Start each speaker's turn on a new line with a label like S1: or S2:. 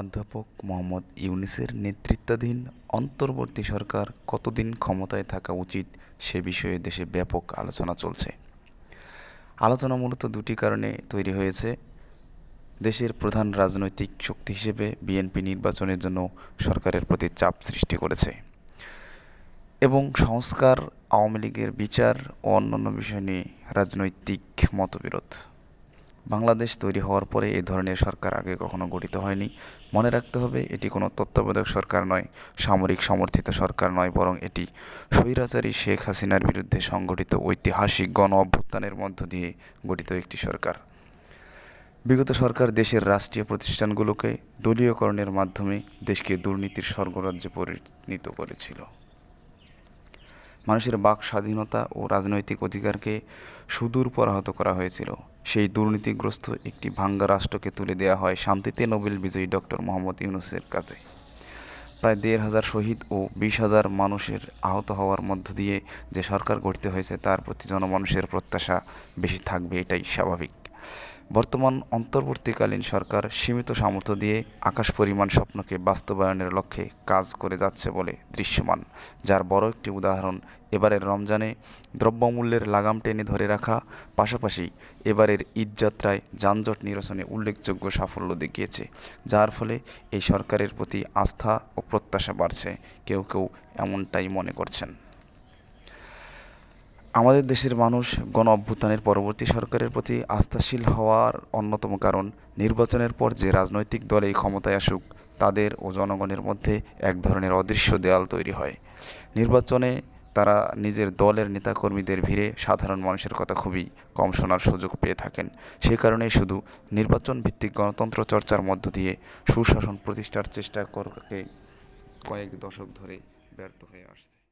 S1: অধ্যাপক মোহাম্মদ ইউনূসের নেতৃত্বাধীন অন্তর্বর্তী সরকার কতদিন ক্ষমতায় থাকা উচিত সে বিষয়ে দেশে ব্যাপক আলোচনা চলছে। আলোচনা মূলত দুটি কারণে তৈরি হয়েছে। দেশের প্রধান রাজনৈতিক শক্তি হিসেবে বিএনপি নির্বাচনের জন্য সরকারের প্রতি চাপ সৃষ্টি করেছে এবং সংস্কার, আওয়ামী লীগের বিচার ও অন্যান্য বিষয় নিয়ে রাজনৈতিক মতবিরোধ। বাংলাদেশ তৈরি হওয়ার পরে এ ধরনের সরকার আগে কখনো গঠিত হয়নি। মনে রাখতে হবে, এটি কোনো তত্ত্বাবধায়ক সরকার নয়, সামরিক সমর্থিত সরকার নয়, বরং এটি স্বৈরাচারী শেখ হাসিনার বিরুদ্ধে সংগঠিত ঐতিহাসিক গণ অভ্যুত্থানের মধ্য দিয়ে গঠিত একটি সরকার। বিগত সরকার দেশের রাষ্ট্রীয় প্রতিষ্ঠানগুলোকে দলীয়করণের মাধ্যমে দেশকে দুর্নীতির স্বর্গরাজ্যে পরিণত করেছিল। মানুষের বাক স্বাধীনতা ও রাজনৈতিক অধিকারকে সুদূর পরাহত করা হয়েছিল। সেই দুর্নীতিগ্রস্ত একটি ভাঙ্গা রাষ্ট্রকে তুলে দেওয়া হয় শান্তিতে নোবেল বিজয়ী ডক্টর মোহাম্মদ ইউনুসের কাছে প্রায় দেড় হাজার শহীদ ও বিশ হাজার মানুষের আহত হওয়ার মধ্য দিয়ে যে সরকার গঠিত হয়েছে তার প্রতি জনমানুষের প্রত্যাশা বেশি থাকবে, এটাই স্বাভাবিক। বর্তমান অন্তর্বর্তীকালীন সরকার সীমিত সামর্থ্য দিয়ে আকাশ পরিমাণ স্বপ্নকে বাস্তবায়নের লক্ষ্যে কাজ করে যাচ্ছে বলে দৃশ্যমান, যার বড় একটি উদাহরণ এবারের রমজানে দ্রব্যমূল্যের লাগাম টেনে ধরে রাখা, পাশাপাশি এবারের ঈদযাত্রায় যানজট নিরসনে উল্লেখযোগ্য সাফল্য দেখিয়েছে, যার ফলে এই সরকারের প্রতি আস্থা ও প্রত্যাশা বাড়ছে। কেউ কেউ এমনটাই মনে করছেন। আমাদের দেশের মানুষ গণ অভ্যুত্থানের পরবর্তী সরকারের প্রতি আস্থাশীল হওয়ার অন্যতম কারণ নির্বাচনের পর যে রাজনৈতিক দল এই ক্ষমতায় আসুক, তাদের ও জনগণের মধ্যে এক ধরনের অদৃশ্য দেয়াল তৈরি হয়। নির্বাচনে তারা নিজের দলের নেতাকর্মীদের ভিড়ে সাধারণ মানুষের কথা খুবই কম শোনার সুযোগ পেয়ে থাকেন। সে কারণেই শুধু নির্বাচন ভিত্তিক গণতন্ত্র চর্চার মধ্য দিয়ে সুশাসন প্রতিষ্ঠার চেষ্টা করে কয়েক দশক ধরে ব্যর্থ হয়ে আসছে।